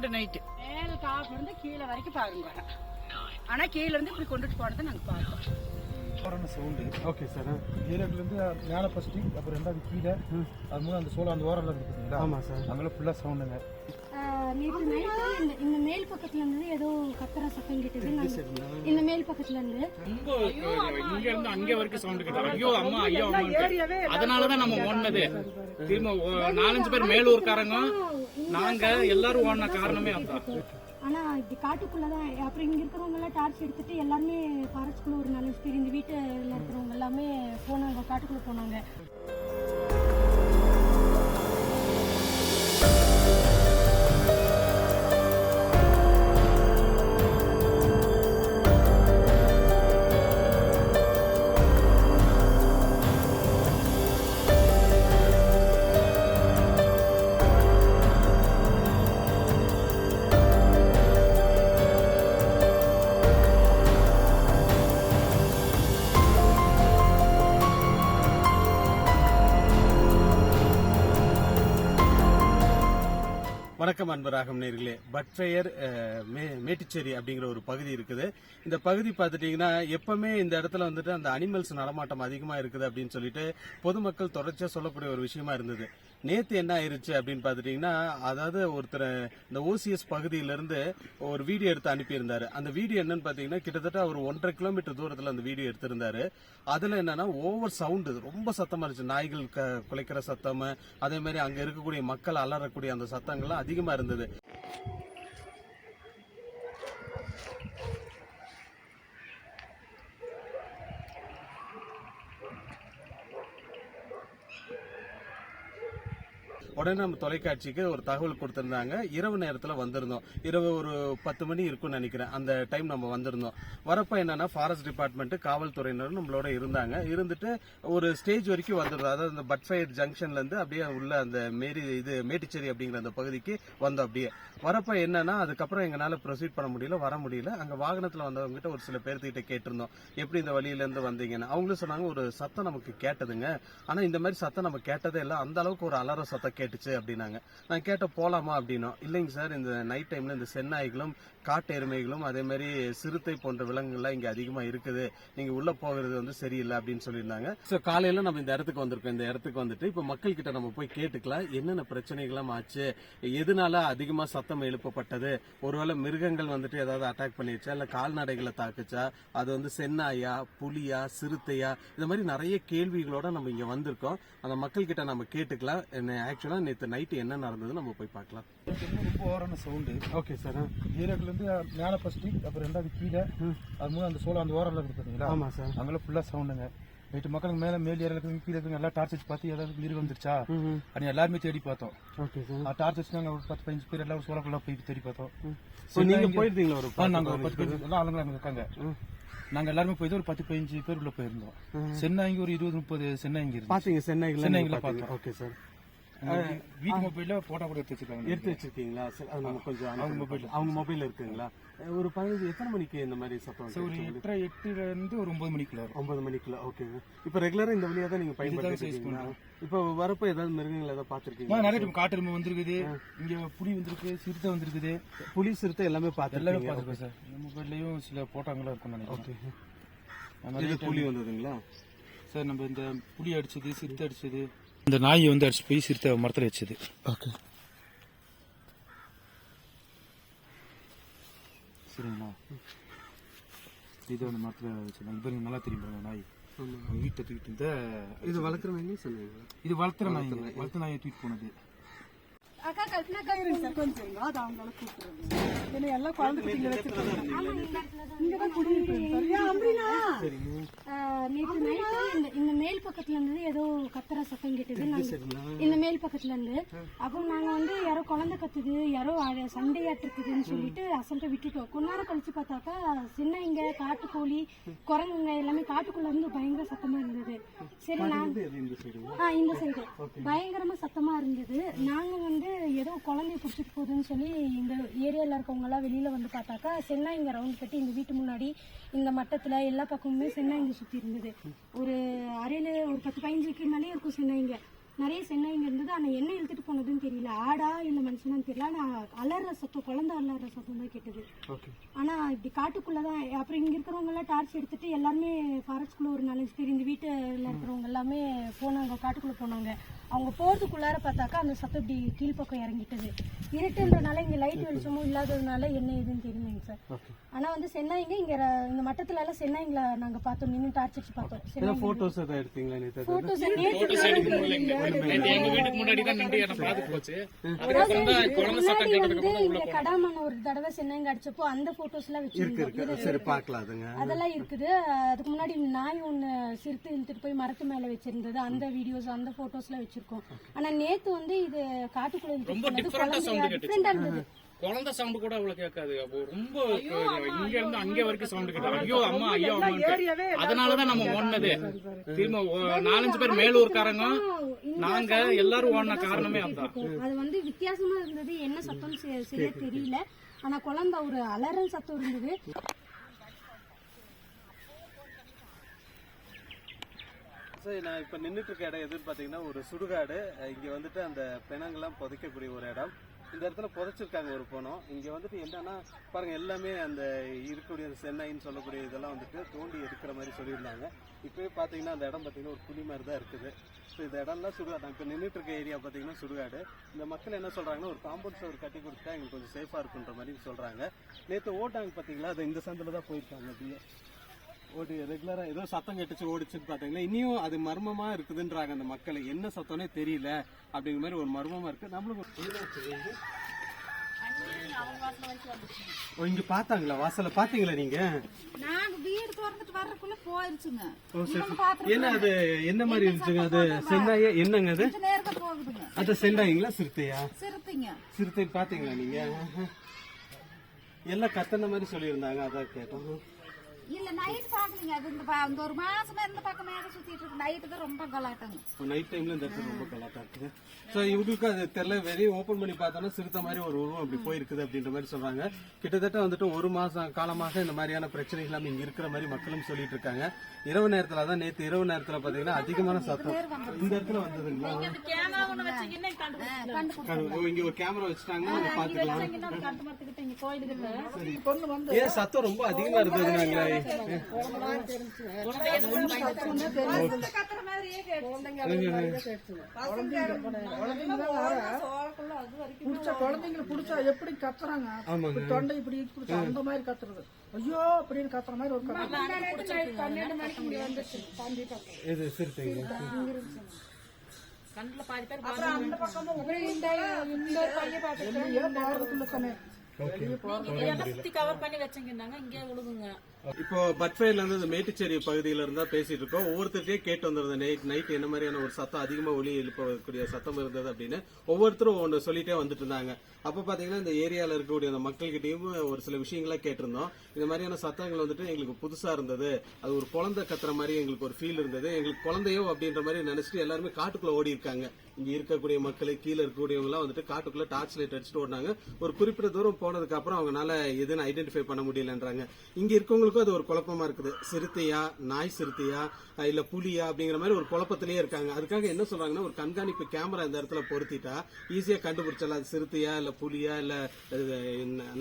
Sound night மேல டாப்ல இருந்து கீழே வரைக்கும் பாருங்க. வரோம் ஆனா கீழ இருந்து இப்படி கொண்டுட்டு போனதை நாங்க பார்த்தோம். சூப்பரான சவுண்டு ஓகே சார் ஏரியாக்குலேருந்து மேலே ஃபஸ்ட்டு அப்புறம் ரெண்டாவது கீழே அது மூணு அந்த சோளம் அந்த ஓரம் இருக்குது பார்த்தீங்களா ஆமாம் சார் அங்கெல்லாம் ஃபுல்லாக சவுண்டுங்க நேற்று நைட்டு இந்த இந்த மேல் பக்கத்துல இருந்து ஏதோ கத்துற சத்தம் கேட்டது இந்த மேல்? பக்கத்துல இருந்து. இங்க இருந்து அங்க வரைக்கும் சவுண்ட் கேட்டோம் ஐயோ அம்மா ஐயோ அம்மா அதனாலதான் நம்ம ஓடினது. திரும்ப நாலஞ்சு பேர் மேலூர்காரங்க. நாங்க எல்லாரும் ஓடின காரணமே அதான். ஆனா இப்படி காட்டுக்குள்ளதான். அப்புறம் இங்க இருக்கிறவங்க எல்லாம் டார்ச் எடுத்துட்டு எல்லாருமே ஃபாரஸ்ட்குள்ள ஒரு நாலஞ்சு பேர் இந்த வீட்டுல இருக்கிறவங்க எல்லாமே போனாங்க காட்டுக்குள்ள போனாங்க. வணக்கம் அன்பராகம் நேர்களே. பட்ஃபயர் மே மேட்டுச்சேரி அப்படிங்கிற ஒரு பகுதி இருக்குது. இந்த பகுதி பார்த்துட்டீங்கன்னா எப்பவுமே இந்த இடத்துல வந்துட்டு அந்த அனிமல்ஸ் நடமாட்டம் அதிகமாக இருக்குது அப்படின்னு சொல்லிட்டு பொதுமக்கள் தொடர்ச்சியாக சொல்லக்கூடிய ஒரு விஷயமா இருந்தது. நேத்து என்ன ஆயிருச்சு அப்படின்னு பார்த்துட்டீங்கன்னா அதாவது ஒருத்தர் இந்த ஓசிஎஸ் பகுதியிலேருந்து ஒரு வீடியோ எடுத்து அனுப்பியிருந்தாரு. அந்த வீடியோ என்னன்னு பார்த்தீங்கன்னா கிட்டத்தட்ட ஒரு ஒன்றரை கிலோமீட்டர் தூரத்தில் அந்த வீடியோ எடுத்திருந்தாரு. அதுல என்னன்னா ஓவர் சவுண்டு ரொம்ப சத்தமா இருந்துச்சு. நாய்கள் க- குலைக்கிற சத்தம் அதே மாதிரி அங்க இருக்கக்கூடிய மக்கள் அலறக்கூடிய அந்த சத்தங்கள்லாம் அதிகமா இருந்தது. உடனே நம்ம தொலைக்காட்சிக்கு ஒரு தகவல் கொடுத்துருந்தாங்க. இரவு நேரத்தில் வந்திருந்தோம். இரவு ஒரு பத்து மணி இருக்கும்னு நினைக்கிறேன். அந்த டைம் நம்ம வந்திருந்தோம். வரப்போ என்னன்னா ஃபாரஸ்ட் டிபார்ட்மெண்ட் காவல்துறையினர் நம்மளோட இருந்தாங்க. இருந்துட்டு ஒரு ஸ்டேஜ் வரைக்கும் வந்துருந்தோம். அதாவது அந்த பட்ஃபயர் ஜங்ஷன்லேருந்து அப்படியே உள்ள அந்த மேரி இது மேட்டுச்சேரி அப்படிங்கிற அந்த பகுதிக்கு வந்தோம் அப்படியே. வரப்போ என்னன்னா அதுக்கப்புறம் எங்களால் ப்ரொசீட் பண்ண முடியல வர முடியல. அங்கே வாகனத்தில் வந்தவங்ககிட்ட ஒரு சில பேர்த்துக்கிட்ட கேட்டிருந்தோம். எப்படி இந்த வழியிலேருந்து வந்தீங்கன்னு. அவங்களும் சொன்னாங்க ஒரு சத்தம் நமக்கு கேட்டதுங்க. ஆனால் இந்த மாதிரி சத்தம் நம்ம கேட்டதே இல்லை. அந்த அளவுக்கு ஒரு அலற சத்தம் கேட்டு ஆயிடுச்சு அப்படின்னாங்க. நான் கேட்ட போலாமா அப்படின்னோம் இல்லைங்க சார் இந்த நைட் டைம்ல இந்த செந்நாய்களும் காட்டு எருமைகளும் அதே மாதிரி சிறுத்தை போன்ற விலங்குகள்லாம் இங்க அதிகமா இருக்குது. நீங்க உள்ள போகிறது வந்து சரியில்லை அப்படின்னு சொல்லியிருந்தாங்க. ஸோ காலையில நம்ம இந்த இடத்துக்கு வந்திருக்கோம். இந்த இடத்துக்கு வந்துட்டு இப்போ மக்கள் கிட்ட நம்ம போய் கேட்டுக்கலாம். என்னென்ன பிரச்சனைகள்லாம் ஆச்சு? எதனால அதிகமா சத்தம் எழுப்பப்பட்டது? ஒருவேளை மிருகங்கள் வந்துட்டு ஏதாவது அட்டாக் பண்ணிருச்சா? இல்ல கால்நடைகளை தாக்குச்சா? அது வந்து சென்னாயா புலியா சிறுத்தையா? இந்த மாதிரி நிறைய கேள்விகளோட நம்ம இங்க வந்திருக்கோம். அந்த மக்கள் கிட்ட நம்ம கேட்டுக்கலாம். ஆக்சுவலா நேற்று நைட்டு என்ன நடந்தது நம்ம போய் பார்க்கலாம். ரொம்ப ஓரான சவுண்டு ஓகே சார் ஏரியாக்குலேருந்து மேலே ஃபஸ்ட்டு அப்புறம் ரெண்டாவது கீழே. அது மூணு அந்த சோளம் அந்த ஓரம் இருக்குது பார்த்தீங்களா? ஆமா சார் அங்கெல்லாம் ஃபுல்லாக சவுண்டுங்க நைட்டு மக்களுக்கு மேலே மேல் ஏரியா இருக்குது கீழே இருக்குது எல்லாம் டார்ச் வச்சு பார்த்து ஏதாவது மிருகம் வந்துருச்சா? அது எல்லாருமே தேடி பார்த்தோம். ஓகே சார் டார்ச் வச்சு நாங்கள் ஒரு பத்து பதினஞ்சு பேர் எல்லாரும் சோளக்குள்ள போய் தேடி பார்த்தோம். ஸோ நீங்க போயிருந்தீங்களா ஒரு ஆ, நாங்க ஒரு பத்து பேர்? எல்லாம் ஆளுங்க அங்க இருக்காங்க. நாங்க எல்லாருமே போய் ஒரு பத்து பதினஞ்சு பேர் உள்ள போயிருந்தோம். சென்னாய்ங்க ஒரு இருபது முப்பது சென்னாய்ங்க பாத்தீங்க சென்னைகள் சென்னைகளை பார்த்தோம். ஓகே சார் வீட்டு மொபைல்ல போட்டோ கூட எடுத்து வச்சிருக்காங்க. எடுத்து வச்சிருக்கீங்களா? சரி அது நம்ம கொஞ்சம் அவங்க mobile. அவங்க மொபைல் இருக்குங்களா? ஒரு பதினஞ்சு எத்தனை மணிக்கு இந்த மாதிரி சத்தம் ஒரு? எட்டரை எட்டுல இருந்து ஒரு ஒன்பது மணிக்குள்ள ஒன்பது மணிக்குள்ள ஓகேங்க இப்போ ரெகுலரா இந்த வழியா தான் நீங்க இருக்கீங்களா? இப்போ வரப்போ ஏதாவது மிருகங்கள் ஏதாவது பார்த்துருக்கீங்க நிறைய டைம் காட்டெருமை வந்திருக்குது. இங்க புலி வந்திருக்கு சிறுத்தை வந்திருக்குது. புலி சிறுத்தை எல்லாமே எல்லாமே பார்த்துருக்கீங்க பார்த்துருக்கோம் சார். மொபைல்லையும் சில போட்டோங்களும் இருக்கும் நினைக்கிறேன் புலி வந்ததுங்களா? சார் நம்ம இந்த புலி அடிச்சது சிறுத்தை அடிச்சது இந்த நாய் வந்து அடிச்சு போய் சிறுத்தை மரத்துல அடிச்சது ஓகே சரிங்களா இது அந்த மரத்துல வச்சது அந்த பேருக்கு நல்லா தெரியும் பாருங்க நாய். வீட்டை தூக்கிட்டு இருந்த இது வளர்க்குறவங்க சொன்னீங்க. இது வளர்த்துற நாய். வளர்த்த நாயை தூக்கிட்டு போனது. அக்கா கல்பனா சார் கொஞ்சம் இருங்க அது அவங்கள கூப்பிடுறேன் ஏன்னா எல்லாம் குழந்தை குட்டிங்க வச்சுருக்காங்க. இங்கதான் குடியிருப்பேன் சார். ஏன் அம்ரினா! நேற்று நைட்டு இந்த இந்த மேல் பக்கத்துல இருந்து ஏதோ கத்துற சத்தம் கேட்டது. நாங்க இந்த மேல் பக்கத்துல இருந்து. அப்போ நாங்க வந்து யாரோ குழந்தை கத்துது யாரோ அழ- சண்டையாட்டு இருக்குதுன்னு சொல்லிட்டு அசல்ட்ட விட்டுட்டோம். கொஞ்ச நேரம் கழிச்சு பார்த்தாக்கா சின்னங்க காட்டுக்கோழி குரங்குங்க எல்லாமே காட்டுக்குள்ள இருந்து பயங்கர சத்தமா இருந்தது. சரி நான் ஆ இந்த சைடு பயங்கரமா சத்தமா இருந்தது. நாங்க வந்து ஏதோ குழந்தைய பிடிச்சிட்டு போகுதுன்னு சொல்லி இந்த ஏரியால இருக்கவங்க எல்லாம் வெளியில வந்து பார்த்தாக்கா சென்னா இங்க ரவுண்ட் கட்டி இந்த வீட்டு முன்னாடி இந்த மட்டத்துல எல்லா பக்கமுமே சென்னா இங்க சுத்தி இருந்தது. ஒரு அறையில ஒரு பத்து பதினஞ்சுக்கு மேலே இருக்கும் சென்னா இங்க. நிறைய சென்னைங்க இருந்தது. ஆனா என்ன இழுத்துட்டு போனதுன்னு தெரியல. ஆடா இல்ல மனுஷனான்னு தெரியல. ஆனா அலற சத்தம் குழந்தை அலற சத்தம் தான் கேட்டது. ஓகே. ஆனா இப்படி காட்டுக்குள்ளதான் அப்புறம் இங்க இருக்கிறவங்க எல்லாம் டார்ச் எடுத்துட்டு எல்லாருமே ஃபாரஸ்ட்குள்ள ஒரு நாலஞ்சு பேர் இந்த வீட்டுல இருக்கிறவங்க எல்லாமே போனாங்க காட்டுக்குள்ள போனாங்க. அவங்க போறதுக்குள்ளார பார்த்தாக்கா அந்த சத்தம் இப்படி கீழ்ப்பக்கம் இறங்கிட்டது. இருட்டுன்றனால இங்க லைட் வெளிச்சமும் இல்லாததுனால என்ன ஏதுன்னு தெரியலைங்க சார். ஓகே ஆனா வந்து சென்னாய்ங்க இங்க இந்த மட்டத்துல எல்லாம் சென்னாய்ங்கள நாங்க பார்த்தோம் நின்று டார்ச் அடிச்சு பார்த்தோம். ஏதோ போட்டோஸ் எதாவது எடுத்தீங்களா நேற்று போட்டோஸ் போட்டோஸ் எடுக்க முடியலைங்க நேத்து எங்க வீட்டுக்கு முன்னாடி தான் நின்று என்ன பார்த்துட்டு போச்சு. அதுக்கப்புறம் தான் குழந்தை சத்தம் முன்னாடி கேட்டதுக்கு வந்து இங்க கடாமன ஒரு தடவை சென்னாய்ங்க அடிச்சப்போ அந்த போட்டோஸ் எல்லாம் வச்சிருந்தோம். இருக்கு சரி பார்க்கலாம் அதுங்க. அதெல்லாம் இருக்குது. அதுக்கு முன்னாடி நாய் ஒண்ணு சிறுத்தை இழுத்துட்டு போய் மரத்து மேல வச்சிருந்தது. அந்த வீடியோஸ் அந்த போட்டோஸ் எல்லாம் வச்சிருக்கோம். ஆனா நேத்து வந்து இது காட்டுக்குள்ள ரொம்ப sound குழந்தையா கேட்டுச்சு. குழந்தை சவுண்ட் கூட அவ்வளவு கேட்காது அப்போ ரொம்ப இங்க இருந்து அங்க வரைக்கும் சவுண்ட் கேட்கும் ஐயோ அம்மா ஐயோ அம்மா அதனாலதான் நம்ம ஓடினது திரும்ப நாலஞ்சு பேர் மேலூர்காரங்க நாங்க எல்லாரும் ஓடின காரணமே அதுதான் அது வந்து வித்தியாசமா இருந்தது. என்ன சத்தம் சரி- சரியா தெரியல. ஆனா குழந்தை ஒரு அலறல் சத்தம் இருந்தது. சார் நான் இப்போ நின்றுட்டு இருக்க இடம் எதுன்னு பார்த்தீங்கன்னா ஒரு சுடுகாடு. இங்கே வந்துட்டு அந்த பிணங்கள்லாம் புதைக்கக்கூடிய ஒரு இடம். இந்த இடத்துல புதைச்சிருக்காங்க ஒரு பணம் இங்கே வந்துட்டு என்னன்னா பாருங்க எல்லாமே அந்த இருக்கக்கூடிய சென்னைன்னு சொல்லக்கூடிய இதெல்லாம் வந்துட்டு தோண்டி எடுக்கிற மாதிரி சொல்லியிருந்தாங்க. இப்போயே பார்த்தீங்கன்னா அந்த இடம் பார்த்தீங்கன்னா ஒரு குழி மாதிரி தான் இருக்குது. ஸோ இந்த இடம்லாம் சுடுகாடு. நான் இப்போ நின்றுட்டு இருக்க ஏரியா பார்த்தீங்கன்னா சுடுகாடு. இந்த மக்கள் என்ன சொல்கிறாங்கன்னா ஒரு காம்பவுண்ட் சவர் கட்டி கொடுத்தா எங்களுக்கு கொஞ்சம் சேஃபாக இருக்குன்ற மாதிரி சொல்கிறாங்க நேற்று ஓட்டாங்க பார்த்தீங்களா அது இந்த சந்தில் தான் போயிருக்காங்க அப்படியே. ஓடி ரெகுலரா ஏதோ சத்தம் கேட்டுச்சு ஓடிச்சுன்னு பாத்தீங்கன்னா இனியும் அது மர்மமா இருக்குதுன்றாங்க அந்த மக்கள். என்ன சத்தம்னே தெரியல அப்படிங்கிற மாதிரி ஒரு மர்மமா இருக்கு. நம்மளுக்கு ஓ, இங்க பாத்தாங்களா வாசல்ல பாத்தீங்களா நீங்க? வீடு திறந்துட்டு வர்றதுக்குள்ள போயிருச்சுங்க. என்ன அது? என்ன மாதிரி இருந்துச்சுங்க? அது செந்தாயா? என்னங்க அது? அது செந்தாயிங்களா? சிறுத்தையா? சிறுத்தைங்க. சிறுத்தை பாத்தீங்களா நீங்க. எல்லாம் கத்தன மாதிரி சொல்லியிருந்தாங்க அதான் கேட்டோம். இல்ல நைட் பாக்கலீங்க அது இந்த ப- இந்த ஒரு மாசமா இந்த பக்கம் மேல சுத்திட்டு இருக்கு நைட்டு தான் ரொம்ப கலாட்டங்க நைட் டைம்ல இந்த இடத்துல ரொம்ப கலாட்டா இருக்குது ஸோ இவங்களுக்கு அது தெரியல வெளியே ஓப்பன் பண்ணி பார்த்தோன்னா சிறுத்தை மாதிரி ஒரு உருவம் அப்படி போயிருக்குது அப்படின்ற மாதிரி சொல்றாங்க கிட்டத்தட்ட வந்துட்டு ஒரு மாசம் காலமாக இந்த மாதிரியான பிரச்சனை எல்லாம் இங்க இருக்கிற மாதிரி மக்களும் சொல்லிட்டு இருக்காங்க இரவு நேரத்துல தான் நேத்து இரவு நேரத்துல பாத்தீங்கன்னா அதிகமான சத்தம் இந்த இடத்துல வந்ததுங்களா கண்டு- ஓ, இங்க ஒரு கேமரா வச்சுட்டாங்கன்னா அவங்க பாத்துக்கலாம் சரி. ஏன் சத்தம் ரொம்ப அதிகமா இருந்ததுனாங்களே புடிச்ச குழந்தைங்களை புடிச்சா எப்படி கத்துறாங்க தொண்டை இப்படி புடிச்சா அந்த மாதிரி கத்துறது ஐயோ அப்படின்னு கத்துற மாதிரி ஒரு பன்னெண்டு மணிக்கு இங்க வந்துச்சு இது சிறுத்தைங்க அப்புறம் அந்த பக்கமும் இந்த இந்த பையன் பார்த்துட்டு போறதுக்குள்ள சமயம் இப்போ பட்ஃபயர்ல இருந்து இந்த மேட்டுச்சேரி பகுதியில இருந்தா பேசிட்டு இருக்கோம். ஒவ்வொருத்தருக்கே கேட்டு வந்திருந்தேன் நைட் நைட் என்ன மாதிரியான ஒரு சத்தம் அதிகமா ஒலி எழுப்பக்கூடிய சத்தம் இருந்தது அப்படின்னு ஒவ்வொருத்தரும் ஒன்று சொல்லிட்டே வந்துட்டு இருந்தாங்க. அப்ப பாத்தீங்கன்னா இந்த ஏரியால இருக்கக்கூடிய அந்த மக்கள்கிட்டயும் ஒரு சில விஷயங்களா கேட்டிருந்தோம். இந்த மாதிரியான சத்தங்கள் வந்துட்டு எங்களுக்கு புதுசா இருந்தது. அது ஒரு குழந்தை கத்துற மாதிரி எங்களுக்கு ஒரு ஃபீல் இருந்தது. எங்களுக்கு குழந்தையோ அப்படின்ற மாதிரி நினைச்சிட்டு எல்லாருமே காட்டுக்குள்ள ஓடி இருக்காங்க. இங்க இருக்கக்கூடிய மக்கள் கீழே இருக்கக்கூடியவங்க எல்லாம் வந்துட்டு காட்டுக்குள்ள டார்ச் லைட் அடிச்சுட்டு ஓடினாங்க. ஒரு குறிப்பிட்ட தூரம் போனதுக்கு அப்புறம் அவங்களால எதுன்னு ஐடென்டிஃபை பண்ண முடியலன்றாங்க. இங்க அவங்களுக்கும் அது ஒரு குழப்பமா இருக்குது. சிறுத்தையா நாய் சிறுத்தையா இல்ல புலியா அப்படிங்கிற மாதிரி ஒரு குழப்பத்திலேயே இருக்காங்க. அதுக்காக என்ன சொல்றாங்கன்னா ஒரு கண்காணிப்பு கேமரா இந்த இடத்துல பொருத்திட்டா ஈஸியா கண்டுபிடிச்சிடலாம். அது சிறுத்தையா இல்ல புலியா இல்ல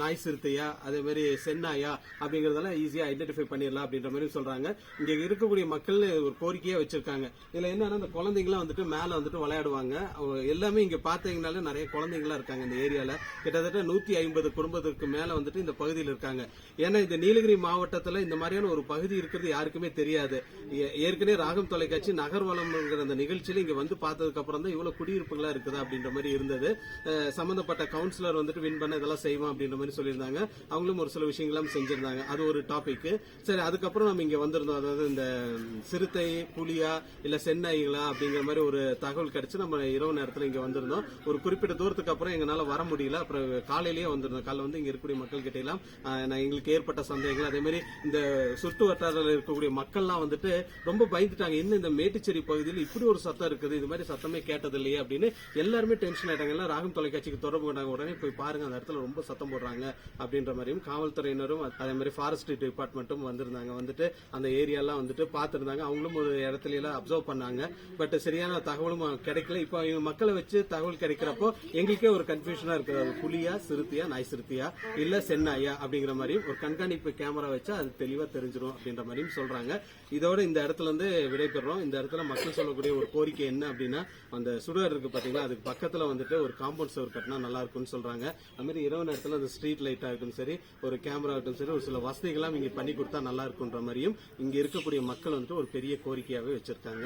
நாய் சிறுத்தையா அதே மாதிரி சென்னாயா அப்படிங்கறதெல்லாம் ஈஸியா ஐடென்டிஃபை பண்ணிடலாம் அப்படின்ற மாதிரி சொல்றாங்க. இங்க இருக்கக்கூடிய மக்கள் ஒரு கோரிக்கையா வச்சிருக்காங்க. இதுல என்னன்னா இந்த குழந்தைங்களாம் வந்துட்டு மேல வந்துட்டு விளையாடுவாங்க. அவங்க எல்லாமே இங்க பாத்தீங்கன்னாலே நிறைய குழந்தைங்களா இருக்காங்க இந்த ஏரியால. கிட்டத்தட்ட நூத்தி ஐம்பது குடும்பத்துக்கு மேல வந்துட்டு இந்த பகுதியில் இருக்காங்க. ஏன்னா இந்த நீலகிரி மாவட்டத்துல இந்த மாதிரியான ஒரு பகுதி இருக்கிறது யாருக்குமே தெரியாது. ஏற்கனவே ராகம் தொலைக்காட்சி நகர்வளம்ங்கிற அந்த நிகழ்ச்சியில இங்க வந்து பார்த்ததுக்கு அப்புறம் தான் இவ்வளவு குடியிருப்புகளா இருக்குது அப்படின்ற மாதிரி இருந்தது. சம்மந்தப்பட்ட சம்பந்தப்பட்ட கவுன்சிலர் வந்துட்டு வின் பண்ண இதெல்லாம் செய்வோம் அப்படின்ற மாதிரி சொல்லியிருந்தாங்க. அவங்களும் ஒரு சில விஷயங்களும் செஞ்சிருந்தாங்க. அது ஒரு டாபிக் சரி அதுக்கப்புறம் நம்ம இங்க வந்திருந்தோம். அதாவது இந்த சிறுத்தை புலியா இல்ல சென்னைகளா அப்படிங்கிற மாதிரி ஒரு தகவல் கிடைச்சு நம்ம இரவு நேரத்துல இங்க வந்திருந்தோம். ஒரு குறிப்பிட்ட தூரத்துக்கு அப்புறம் எங்களால வர முடியல. அப்புறம் காலையிலேயே வந்திருந்தோம். காலையில் வந்து இங்க இருக்கக்கூடிய மக்கள் கிட்ட எல்லாம் நான் எங்களுக்கு ஏற்பட்ட சந்தேகங்கள். அதே மாதிரி இந்த சுற்று வட்டாரத்தில் இருக்கக்கூடிய மக்கள்லாம் வந்துட்டு ரொம்ப பயந்துட்டாங்க. என்ன இந்த மேட்டுச்சேரி பகுதியில் இப்படி ஒரு சத்தம் இருக்குது? இது மாதிரி சத்தமே கேட்டது இல்லையே அப்படின்னு எல்லாருமே டென்ஷன் ஆயிட்டாங்க. எல்லாம் ராகம் தொலைக்காட்சிக்கு தொடர்பு கொண்டாங்க. உடனே போய் பாருங்க அந்த இடத்துல ரொம்ப சத்தம் போடுறாங்க அப்படின்ற மாதிரியும் காவல்துறையினரும் அதே மாதிரி ஃபாரஸ்ட் டிபார்ட்மெண்ட்டும் வந்திருந்தாங்க. வந்துட்டு அந்த ஏரியாலாம் வந்துட்டு பார்த்துருந்தாங்க. அவங்களும் ஒரு இடத்துல எல்லாம் அப்சர்வ் பண்ணாங்க. பட் சரியான தகவலும் கிடைக்கல. இப்போ இவங்க மக்களை வச்சு தகவல் கிடைக்கிறப்போ எங்களுக்கே ஒரு கன்ஃபியூஷனா இருக்கிறது புலியா சிறுத்தையா நாய் சிறுத்தையா இல்ல சென்னாயா அப்படிங்கிற மாதிரி ஒரு கண்காணிப்பு கேமரா வச்சா அது தெளிவா தெரிஞ்சிடும் அப்படின்ற மாதிரியும் சொல்றாங்க. இதோட இந்த இடத்துல இருந்து விடைபெறோம் இந்த இடத்துல மக்கள் சொல்லக்கூடிய ஒரு கோரிக்கை என்ன அப்படின்னா அந்த சுடர் இருக்கு பாத்தீங்களா அதுக்கு பக்கத்துல வந்துட்டு ஒரு காம்பவுண்ட் சுவர் கட்டினா நல்லா இருக்கும்னு சொல்றாங்க. அது மாதிரி இரவு நேரத்துல அந்த ஸ்ட்ரீட் லைட் ஆகட்டும் சரி ஒரு கேமரா ஆகட்டும் சரி ஒரு சில வசதிகள்லாம் இங்க பண்ணி கொடுத்தா நல்லா இருக்கும்ன்ற மாதிரியும் இங்க இருக்கக்கூடிய மக்கள் வந்துட்டு ஒரு பெரிய கோரிக்கையாவே வச்சிருக்காங்க.